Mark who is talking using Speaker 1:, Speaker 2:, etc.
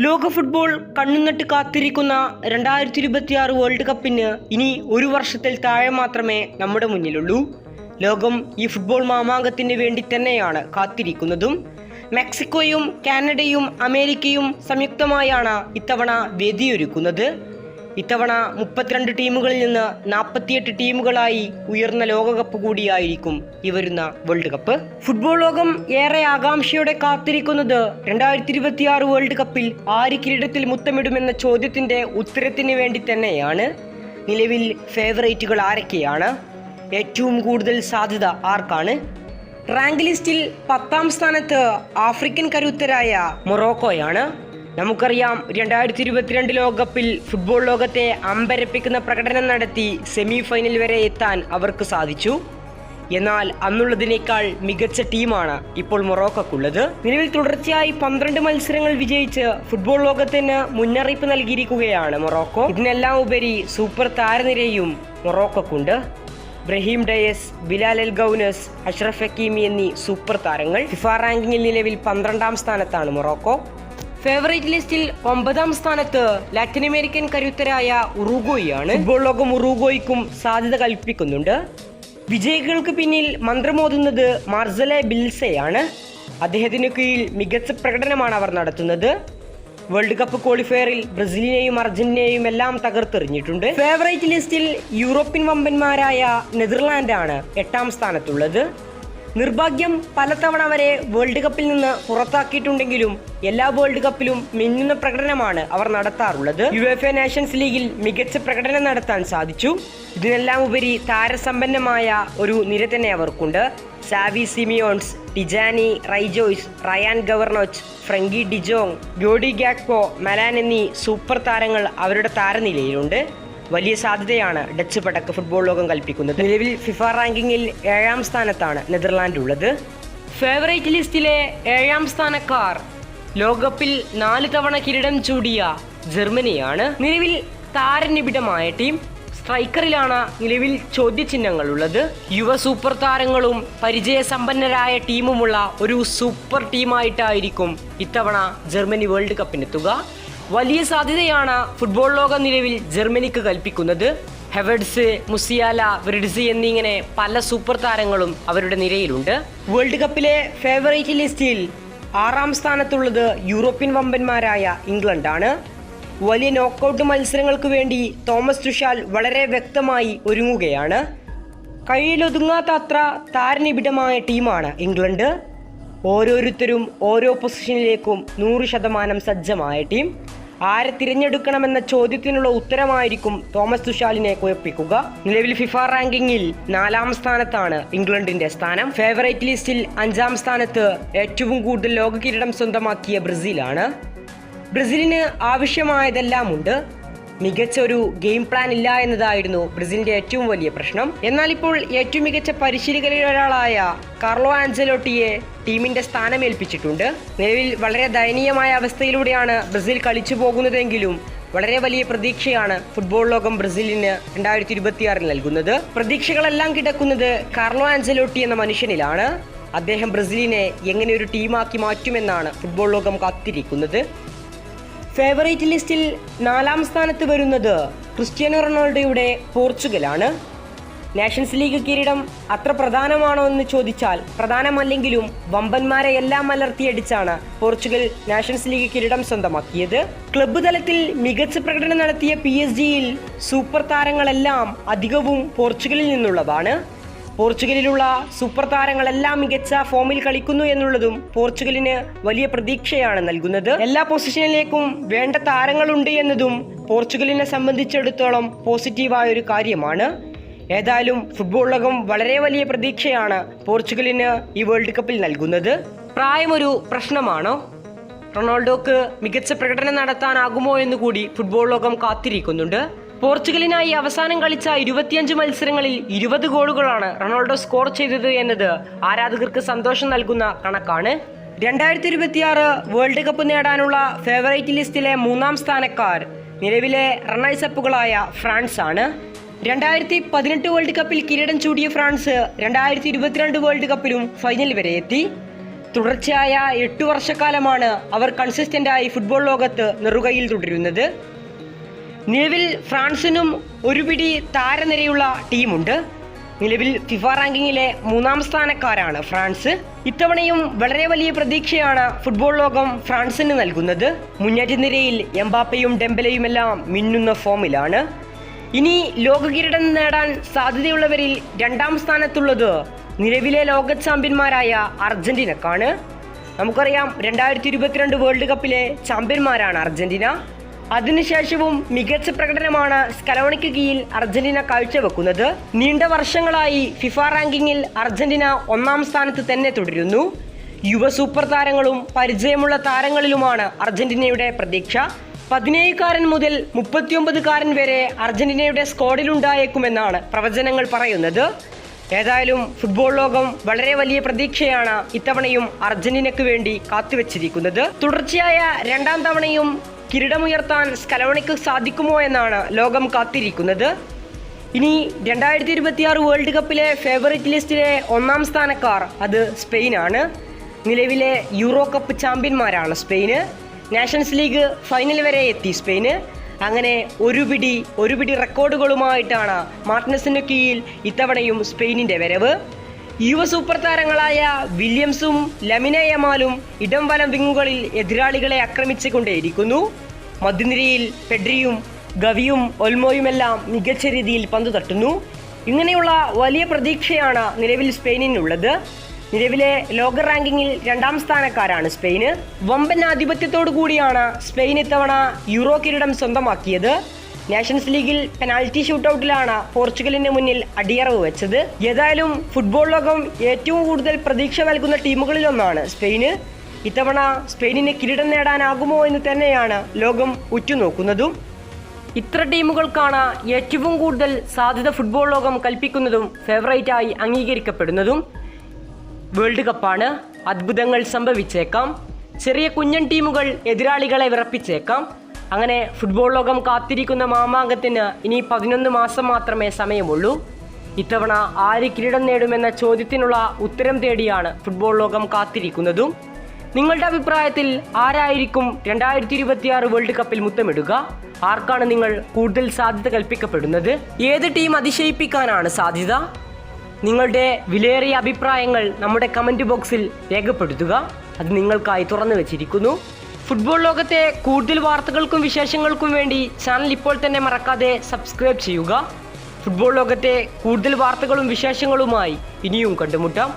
Speaker 1: ലോക ഫുട്ബോൾ കണ്ണുനട്ട് കാത്തിരിക്കുന്ന രണ്ടായിരത്തി ഇരുപത്തിയാറ് വേൾഡ് കപ്പിന് ഇനി ഒരു വർഷത്തിൽ താഴെ മാത്രമേ നമ്മുടെ മുന്നിലുള്ളൂ. ലോകം ഈ ഫുട്ബോൾ മാമാങ്കത്തിന് വേണ്ടി തന്നെയാണ് കാത്തിരിക്കുന്നതും. മെക്സിക്കോയും കാനഡയും അമേരിക്കയും സംയുക്തമായാണ് ഇത്തവണ വേദിയൊരുക്കുന്നത്. ഇത്തവണ മുപ്പത്തിരണ്ട് ടീമുകളിൽ നിന്ന് നാൽപ്പത്തിയെട്ട് ടീമുകളായി ഉയർന്ന ലോകകപ്പ് കൂടിയായിരിക്കും ഈ വരുന്ന വേൾഡ് കപ്പ്. ഫുട്ബോൾ ലോകം ഏറെ ആകാംക്ഷയോടെ കാത്തിരിക്കുന്നത് രണ്ടായിരത്തി ഇരുപത്തിയാറ് വേൾഡ് കപ്പിൽ ആര് കിരീടത്തിൽ മുത്തമിടുമെന്ന ചോദ്യത്തിന്റെ ഉത്തരത്തിന് വേണ്ടി തന്നെയാണ്. നിലവിൽ ഫേവറേറ്റുകൾ ആരൊക്കെയാണ്? ഏറ്റവും കൂടുതൽ സാധ്യത ആർക്കാണ്? റാങ്ക് ലിസ്റ്റിൽ പത്താം സ്ഥാനത്ത് ആഫ്രിക്കൻ കരുത്തരായ മൊറോക്കോയാണ്. നമുക്കറിയാം രണ്ടായിരത്തി ഇരുപത്തിരണ്ട് ലോകകപ്പിൽ ഫുട്ബോൾ ലോകത്തെ അമ്പരപ്പിക്കുന്ന പ്രകടനം നടത്തി സെമി ഫൈനൽ വരെ എത്താൻ അവർക്ക് സാധിച്ചു. എന്നാൽ അന്നുള്ളതിനേക്കാൾ മികച്ച ടീമാണ് ഇപ്പോൾ മൊറോക്കക്കുള്ളത്. നിലവിൽ തുടർച്ചയായി പന്ത്രണ്ട് മത്സരങ്ങൾ വിജയിച്ച് ഫുട്ബോൾ ലോകത്തിന് മുന്നറിയിപ്പ് നൽകിയിരിക്കുകയാണ് മൊറോക്കോ. ഇതിനെല്ലാം ഉപരി സൂപ്പർ താരനിരയും മൊറോക്കക്കുണ്ട്. Brahim Diaz Bilal El Khannouss Achraf Hakimi എന്നീ സൂപ്പർ താരങ്ങൾ ഫിഫ റാങ്കിങ്ങിൽ നിലവിൽ പന്ത്രണ്ടാം സ്ഥാനത്താണ് മൊറോക്കോ. ഫേവറേറ്റ് ലിസ്റ്റിൽ ഒമ്പതാം സ്ഥാനത്ത് ലാറ്റിൻ അമേരിക്കൻ കരുത്തരായ ഉറുഗോയാണ് ഫുട്ബോൾ ലോകം ഉറുഗോയ്ക്കും സാധ്യത കൽപ്പിക്കുന്നുണ്ട്. വിജയികൾക്ക് പിന്നിൽ മന്ത്രമോതുന്നത് മാർസലെ ബിൽസയാണ്. അദ്ദേഹത്തിന് കീഴിൽ മികച്ച പ്രകടനമാണ് അവർ നടത്തുന്നത്. വേൾഡ് കപ്പ് ക്വാളിഫയറിൽ ബ്രസീലിനെയും അർജന്റീനയെയും എല്ലാം തകർത്തെറിഞ്ഞിട്ടുണ്ട്. ഫേവറേറ്റ് ലിസ്റ്റിൽ യൂറോപ്യൻ വമ്പന്മാരായ നെതർലാൻഡാണ് എട്ടാം സ്ഥാനത്തുള്ളത്. നിർഭാഗ്യം പലതവണ അവരെ വേൾഡ് കപ്പിൽ നിന്ന് പുറത്താക്കിയിട്ടുണ്ടെങ്കിലും എല്ലാ വേൾഡ് കപ്പിലും മിന്നുന്ന പ്രകടനമാണ് അവർ നടത്താറുള്ളത്. യു എഫ് എ നാഷൻസ് ലീഗിൽ മികച്ച പ്രകടനം നടത്താൻ സാധിച്ചു. ഇതിനെല്ലാം ഉപരി താരസമ്പന്നമായ ഒരു നിര തന്നെ അവർക്കുണ്ട്. Xavi Simons Tijjani റൈജോയ്സ് Ryan Gravenberch Frenkie de Jong Jody Gakpo Malen എന്നീ സൂപ്പർ താരങ്ങൾ അവരുടെ താരനിലയിലുണ്ട്. വലിയ സാധ്യതയാണ് ഡച്ച് പടക്ക് ഫുട്ബോൾ ലോകം കൽപ്പിക്കുന്നത്. നിലവിൽ ഫിഫ റാങ്കിങ്ങിൽ ഏഴാം സ്ഥാനത്താണ് നെതർലാൻഡ് ഉള്ളത് ഫേവറേറ്റ് ലിസ്റ്റിലെ ഏഴാം സ്ഥാനക്കാർ ലോകകപ്പിൽ നാല് തവണ കിരീടം ചൂടിയ ജർമ്മനിയാണ്. നിലവിൽ താരനിബിഡമായ ടീം സ്ട്രൈക്കറിലാണ് നിലവിൽ ചോദ്യചിഹ്നങ്ങൾ ഉള്ളത് യുവ സൂപ്പർ താരങ്ങളും പരിചയസമ്പന്നരായ ടീമുമുള്ള ഒരു സൂപ്പർ ടീമായിട്ടായിരിക്കും ഇത്തവണ ജർമ്മനി വേൾഡ് കപ്പിനെത്തുക വലിയ സാധ്യതയാണ് ഫുട്ബോൾ ലോകം നിലവിൽ ജർമ്മനിക്ക് കൽപ്പിക്കുന്നത്. ഹെവർഡ്സ് മുസിയാല വ്രിഡ്സ് എന്നിങ്ങനെ പല സൂപ്പർ താരങ്ങളും അവരുടെ നിരയിലുണ്ട്. വേൾഡ് കപ്പിലെ ഫേവറേറ്റ് ലിസ്റ്റിൽ ആറാം സ്ഥാനത്തുള്ളത് യൂറോപ്യൻ വമ്പന്മാരായ ഇംഗ്ലണ്ടാണ്. വലിയ നോക്കൗട്ട് മത്സരങ്ങൾക്ക് വേണ്ടി തോമസ് തുഷാൽ വളരെ വ്യക്തമായി ഒരുങ്ങുകയാണ്. കയ്യിലൊതുങ്ങാത്ത അത്ര താരനിബിഡമായ ടീമാണ് ഇംഗ്ലണ്ട്. ഓരോരുത്തരും ഓരോ പൊസിഷനിലേക്കും നൂറ് ശതമാനം സജ്ജമായ ടീം. ആരെ തിരഞ്ഞെടുക്കണമെന്ന ചോദ്യത്തിനുള്ള ഉത്തരമായിരിക്കും തോമസ് തുഷാലിനെ കുഴപ്പിക്കുക. നിലവിൽ ഫിഫ റാങ്കിങ്ങിൽ നാലാം സ്ഥാനത്താണ് ഇംഗ്ലണ്ടിന്റെ സ്ഥാനം. ഫേവറേറ്റ് ലിസ്റ്റിൽ അഞ്ചാം സ്ഥാനത്ത് ഏറ്റവും കൂടുതൽ ലോക കിരീടം സ്വന്തമാക്കിയ ബ്രസീലാണ്. ബ്രസീലിന് ആവശ്യമായതെല്ലാം ഉണ്ട് മികച്ച ഒരു ഗെയിം പ്ലാൻ ഇല്ല എന്നതായിരുന്നു ബ്രസീലിന്റെ ഏറ്റവും വലിയ പ്രശ്നം. എന്നാൽ ഇപ്പോൾ ഏറ്റവും മികച്ച പരിശീലകരിൽ ഒരാളായ കാർലോ ആഞ്ചലോട്ടിയെ ടീമിന്റെ സ്ഥാനമേൽപ്പിച്ചിട്ടുണ്ട്. നിലവിൽ വളരെ ദയനീയമായ അവസ്ഥയിലൂടെയാണ് ബ്രസീൽ കളിച്ചു പോകുന്നതെങ്കിലും വളരെ വലിയ പ്രതീക്ഷയാണ് ഫുട്ബോൾ ലോകം ബ്രസീലിന് രണ്ടായിരത്തി ഇരുപത്തിയാറിൽ നൽകുന്നത്. പ്രതീക്ഷകളെല്ലാം കിടക്കുന്നത് കാർലോ ആഞ്ചലോട്ടി എന്ന മനുഷ്യനിലാണ്. അദ്ദേഹം ബ്രസീലിനെ എങ്ങനെ ഒരു ടീമാക്കി മാറ്റുമെന്നാണ് ഫുട്ബോൾ ലോകം കാത്തിരിക്കുന്നത്. ഫേവറേറ്റ് ലിസ്റ്റിൽ നാലാം സ്ഥാനത്ത് വരുന്നത് ക്രിസ്ത്യാനോ റൊണാൾഡോയുടെ പോർച്ചുഗലാണ്. നാഷൻസ് ലീഗ് കിരീടം അത്ര പ്രധാനമാണോ എന്ന് ചോദിച്ചാൽ പ്രധാനമല്ലെങ്കിലും വമ്പന്മാരെ എല്ലാം അലർത്തിയടിച്ചാണ് പോർച്ചുഗൽ നാഷൻസ് ലീഗ് കിരീടം സ്വന്തമാക്കിയത്. ക്ലബ്ബ് തലത്തിൽ മികച്ച പ്രകടനം നടത്തിയ പി സൂപ്പർ താരങ്ങളെല്ലാം അധികവും പോർച്ചുഗലിൽ നിന്നുള്ളതാണ്. പോർച്ചുഗലിലുള്ള സൂപ്പർ താരങ്ങളെല്ലാം മികച്ച ഫോമിൽ കളിക്കുന്നു എന്നുള്ളതും പോർച്ചുഗലിന് വലിയ പ്രതീക്ഷയാണ് നൽകുന്നത്. എല്ലാ പൊസിഷനിലേക്കും വേണ്ട താരങ്ങളുണ്ട് എന്നതും പോർച്ചുഗലിനെ സംബന്ധിച്ചിടത്തോളം പോസിറ്റീവായ ഒരു കാര്യമാണ്. ഏതായാലും ഫുട്ബോൾ ലോകം വളരെ വലിയ പ്രതീക്ഷയാണ് പോർച്ചുഗലിന് ഈ വേൾഡ് കപ്പിൽ നൽകുന്നത്. പ്രായമൊരു പ്രശ്നമാണോ? റൊണാൾഡോക്ക് മികച്ച പ്രകടനം നടത്താനാകുമോ എന്ന് കൂടി ഫുട്ബോൾ ലോകം കാത്തിരിക്കുന്നുണ്ട്. പോർച്ചുഗലിനായി അവസാനം കളിച്ച ഇരുപത്തിയഞ്ച് മത്സരങ്ങളിൽ ഇരുപത് ഗോളുകളാണ് റൊണാൾഡോ സ്കോർ ചെയ്തത് എന്നത് ആരാധകർക്ക് സന്തോഷം നൽകുന്ന കണക്കാണ്. രണ്ടായിരത്തി ഇരുപത്തിയാറ് വേൾഡ് കപ്പ് നേടാനുള്ള ഫേവറേറ്റ് ലിസ്റ്റിലെ മൂന്നാം സ്ഥാനക്കാർ നിലവിലെ റണ്ണേഴ്സപ്പുകളായ ഫ്രാൻസ് ആണ്. രണ്ടായിരത്തി പതിനെട്ട് വേൾഡ് കപ്പിൽ കിരീടം ചൂടിയ ഫ്രാൻസ് രണ്ടായിരത്തി ഇരുപത്തിരണ്ട് വേൾഡ് കപ്പിലും ഫൈനൽ വരെ എത്തി. തുടർച്ചയായ എട്ടു വർഷക്കാലമാണ് അവർ കൺസിസ്റ്റന്റായി ഫുട്ബോൾ ലോകത്ത് നെറുകയിൽ തുടരുന്നത്. നിലവിൽ ഫ്രാൻസിനും ഒരുപിടി താരനിരയുള്ള ടീമുണ്ട്. നിലവിൽ ഫിഫ റാങ്കിങ്ങിലെ മൂന്നാം സ്ഥാനക്കാരാണ് ഫ്രാൻസ്. ഇത്തവണയും വളരെ വലിയ പ്രതീക്ഷയാണ് ഫുട്ബോൾ ലോകം ഫ്രാൻസിന് നൽകുന്നത്. മുന്നേറ്റ നിരയിൽ എംബാപ്പയും ഡെമ്പലയുമെല്ലാം മിന്നുന്ന ഫോമിലാണ്. ഇനി ലോക കിരീടം നേടാൻ സാധ്യതയുള്ളവരിൽ രണ്ടാം സ്ഥാനത്തുള്ളത് നിലവിലെ ലോക ചാമ്പ്യന്മാരായ അർജന്റീനക്കാണ്. നമുക്കറിയാം രണ്ടായിരത്തി ഇരുപത്തിരണ്ട് വേൾഡ് കപ്പിലെ ചാമ്പ്യന്മാരാണ് അർജന്റീന. അതിനുശേഷവും മികച്ച പ്രകടനമാണ് സ്കലോണിക്ക് കീഴിൽ അർജന്റീന കാഴ്ചവെക്കുന്നത്. നീണ്ട വർഷങ്ങളായി ഫിഫ റാങ്കിങ്ങിൽ അർജന്റീന ഒന്നാം സ്ഥാനത്ത് തന്നെ തുടരുന്നു. യുവ സൂപ്പർ താരങ്ങളും പരിചയമുള്ള താരങ്ങളിലുമാണ് അർജന്റീനയുടെ പ്രതീക്ഷ. പതിനേഴുകാരൻ മുതൽ മുപ്പത്തിയൊമ്പതുകാരൻ വരെ അർജന്റീനയുടെ സ്ക്വാഡിലുണ്ടായേക്കുമെന്നാണ് പ്രവചനങ്ങൾ പറയുന്നത്. ഏതായാലും ഫുട്ബോൾ ലോകം വളരെ വലിയ പ്രതീക്ഷയാണ് ഇത്തവണയും അർജന്റീനയ്ക്ക് വേണ്ടി കാത്തുവച്ചിരിക്കുന്നത്. തുടർച്ചയായ രണ്ടാം തവണയും കിരീടമുയർത്താൻ സ്കലോണിക്ക് സാധിക്കുമോ എന്നാണ് ലോകം കാത്തിരിക്കുന്നത്. ഇനി രണ്ടായിരത്തി ഇരുപത്തിയാറ് വേൾഡ് കപ്പിലെ ഫേവറേറ്റ് ലിസ്റ്റിലെ ഒന്നാം സ്ഥാനക്കാർ അത് സ്പെയിനാണ്. നിലവിലെ യൂറോ കപ്പ് ചാമ്പ്യന്മാരാണ് സ്പെയിന്. നാഷൻസ് ലീഗ് ഫൈനൽ വരെ എത്തി സ്പെയിന്. അങ്ങനെ ഒരു പിടി ഒരു പിടി റെക്കോർഡുകളുമായിട്ടാണ് മാർട്ടിനസിന്റെ കീഴിൽ ഇത്തവണയും സ്പെയിനിന്റെ വരവ്. യുവ സൂപ്പർ താരങ്ങളായ വില്യംസും ലമിനയമാലും ഇടം വലം വിങ്ങുകളിൽ എതിരാളികളെ ആക്രമിച്ചുകൊണ്ടേയിരിക്കുന്നു. മധ്യനിരയിൽ പെഡ്രിയും ഗവിയും ഒൽമോയുമെല്ലാം മികച്ച രീതിയിൽ പന്ത് തട്ടുന്നു. ഇങ്ങനെയുള്ള വലിയ പ്രതീക്ഷയാണ് നിലവിൽ സ്പെയിനിനുള്ളത്. നിലവിലെ ലോക റാങ്കിങ്ങിൽ രണ്ടാം സ്ഥാനക്കാരാണ് സ്പെയിന്. വമ്പൻ ആധിപത്യത്തോടു കൂടിയാണ് സ്പെയിൻ ഇത്തവണ യൂറോ കിരീടം സ്വന്തമാക്കിയത്. നാഷൻസ് ലീഗിൽ പെനാൽറ്റി ഷൂട്ടൌട്ടിലാണ് പോർച്ചുഗലിന് മുന്നിൽ അടിയറവ് വെച്ചത്. ഏതായാലും ഫുട്ബോൾ ലോകം ഏറ്റവും കൂടുതൽ പ്രതീക്ഷ നൽകുന്ന ടീമുകളിലൊന്നാണ് സ്പെയിന്. ഇത്തവണ സ്പെയിനിന് കിരീടം നേടാനാകുമോ എന്ന് തന്നെയാണ് ലോകം ഉറ്റുനോക്കുന്നതും. ഇത്ര ടീമുകൾക്കാണ് ഏറ്റവും കൂടുതൽ സാധ്യത ഫുട്ബോൾ ലോകം കൽപ്പിക്കുന്നതും ഫേവറേറ്റായി അംഗീകരിക്കപ്പെടുന്നതും. വേൾഡ് കപ്പാണ് അത്ഭുതങ്ങൾ സംഭവിച്ചേക്കാം. ചെറിയ കുഞ്ഞൻ ടീമുകൾ എതിരാളികളെ വിറപ്പിച്ചേക്കാം. അങ്ങനെ ഫുട്ബോൾ ലോകം കാത്തിരിക്കുന്ന മാമാങ്കത്തിന് ഇനി പതിനൊന്ന് മാസം മാത്രമേ സമയമുള്ളൂ. ഇത്തവണ ആര് കിരീടം നേടുമെന്ന ചോദ്യത്തിനുള്ള ഉത്തരം തേടിയാണ് ഫുട്ബോൾ ലോകം കാത്തിരിക്കുന്നതും. നിങ്ങളുടെ അഭിപ്രായത്തിൽ ആരായിരിക്കും രണ്ടായിരത്തി ഇരുപത്തിയാറ് വേൾഡ് കപ്പിൽ മുത്തമിടുക? ആർക്കാണ് നിങ്ങൾ കൂടുതൽ സാധ്യത കൽപ്പിക്കപ്പെടുന്നത്? ഏത് ടീം അതിശയിപ്പിക്കാനാണ് സാധ്യത? നിങ്ങളുടെ വിലയേറിയ അഭിപ്രായങ്ങൾ നമ്മുടെ കമന്റ് ബോക്സിൽ രേഖപ്പെടുത്തുക. അത് നിങ്ങൾക്കായി തുറന്നു വെച്ചിരിക്കുന്നു. ഫുട്ബോൾ ലോകത്തെ കൂടുതൽ വാർത്തകൾക്കും വിശേഷങ്ങൾക്കും വേണ്ടി ചാനൽ ഇപ്പോൾ തന്നെ മറക്കാതെ സബ്സ്ക്രൈബ് ചെയ്യുക. ഫുട്ബോൾ ലോകത്തെ കൂടുതൽ വാർത്തകളും വിശേഷങ്ങളുമായി ഇനിയും കണ്ടുമുട്ടാം.